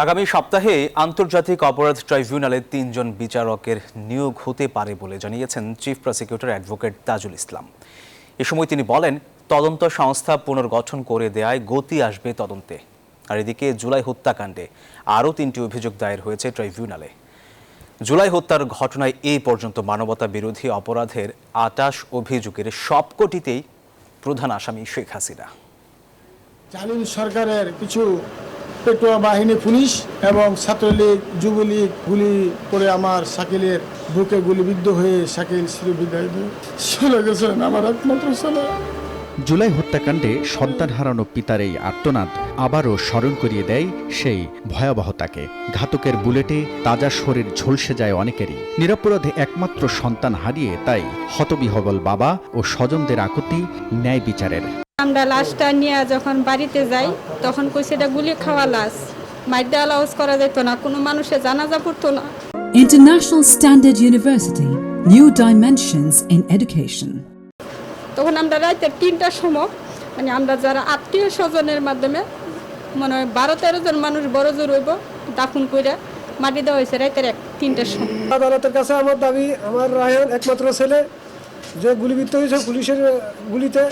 আগামী সপ্তাহে আন্তর্জাতিক অপরাধ ট্রাইব্যুনালে তিনজন বিচারকের নিয়োগ হতে পারে বলে জানিয়েছেন chief prosecutor advocate Tajul Islam. এ সময় তিনি বলেন, তদন্ত সংস্থা পুনর্গঠন করে দেয়ায় গতি আসবে তদন্তে। আর এদিকে জুলাই হত্যাকাণ্ডে আরও তিনটি অভিযোগ দায়ের হয়েছে ট্রাইব্যুনালে। জুলাই হত্যার ঘটনায় এই পর্যন্ত মানবতা বিরোধী অপরাধের আটাশ অভিযোগের সবকটিতেই প্রধান আসামি শেখ হাসিনা। জালিম সরকারের কিছু পেটোয়া বাহিনী পুলিশ এবং ছাত্রলীগ, যুবলীগ গুলি করে আমার শাকিলের বুকে গুলিবিদ্ধ হয়ে শাকিল শ্রী বিদায় চলে গেছেন আমার একমাত্র ছেলে। জুলাই হত্যাকাণ্ডে সন্তান হারানো পিতার এই আর্তনাদ আবারও স্মরণ করিয়ে দেয় সেই ভয়াবহতাকে। ঘাতকের বুলেটে তাজা শরীর ঝলসে যায় অনেকেরই। নিরপরাধে একমাত্র সন্তান হারিয়ে তাই হতবিহবল বাবা ও স্বজনদের আকুতি ন্যায় বিচারের আমরা লাশটা নিয়ে যখন বাড়িতে যাই তখন কই সেটা গুলি খাওয়া লাশ। মাইদ্যা আলাউস করা যেত না কোনো মানুষের জানাজা পড়তো না। International Standard University, New Dimensions in Education. তখন আমরা রাতে তিনটার সময় মানে আমরা যারা আত্মীয় স্বজনের মাধ্যমে মনে হয় বারো তেরো জন মানুষ বড় জোর হইব দাফন করে মাটি দেওয়া হয়েছে রাতের এক তিনটার সময়। আদালতের কাছে আমার দাবি আমার রায়ন একমাত্র ছেলে যে গুলিবিদ্ধ হয়েছে পুলিশের গুলিতে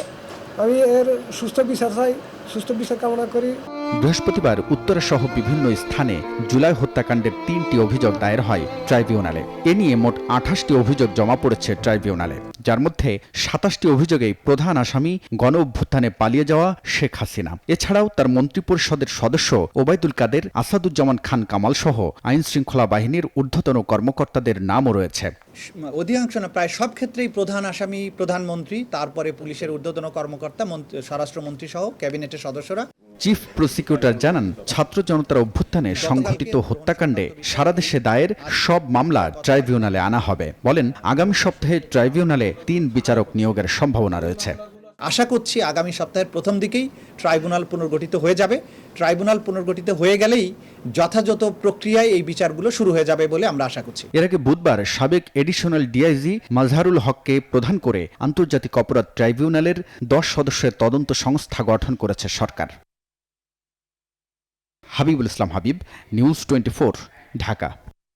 আমি এর সুস্থ বিচার চাই সুস্থ বিচার কামনা করি। বৃহস্পতিবার উত্তরাসহ বিভিন্ন স্থানে জুলাই হত্যাকাণ্ডের তিনটি অভিযোগ দায়ের হয় ট্রাইব্যুনালে। এ নিয়ে মোট আঠাশটি অভিযোগ জমা পড়েছে ট্রাইব্যুনালে। যার মধ্যে সাতাশটি অভিযোগেই প্রধান আসামি গণ অভ্যুত্থানে পালিয়ে যাওয়া শেখ হাসিনা। এছাড়াও তার মন্ত্রিপরিষদের সদস্য ওবায়দুল কাদের, আসাদুজ্জামান খান কামাল সহ আইন শৃঙ্খলা বাহিনীর ঊর্ধ্বতন কর্মকর্তাদের নামও রয়েছে। অধিকাংশ না, প্রায় সব ক্ষেত্রেই প্রধান আসামি, প্রধানমন্ত্রী, তারপরে পুলিশের ঊর্ধ্বতন কর্মকর্তা স্বরাষ্ট্রমন্ত্রী সহ ক্যাবিনেটের সদস্যরা চিফ প্রসিকিউটর জানান ছাত্র জনতার অভ্যুত্থানে সংঘটিত হত্যাকাণ্ডে সারা দেশে দায়ের সব মামলা ট্রাইব্যুনালে আনা হবে। বলেন আগামী সপ্তাহে ট্রাইব্যুনালে তিন বিচারক নিয়োগের সম্ভাবনা রয়েছে। আশা করছি আগামী সপ্তাহের প্রথম দিকেই ট্রাইব্যুনাল পুনর্গঠিত হয়ে যাবে। ট্রাইব্যুনাল পুনর্গঠিত হয়ে গেলেই যথাযথ প্রক্রিয়ায় এই বিচারগুলো শুরু হয়ে যাবে বলে আমরা আশা করছি। এর আগে বুধবার সাবেক এডিশনাল ডিআইজি মাজহারুল হককে প্রধান করে আন্তর্জাতিক অপরাধ ট্রাইব্যুনালের দশ সদস্যের তদন্ত সংস্থা গঠন করেছে সরকার। Habibul Islam Habib news twenty Dhaka.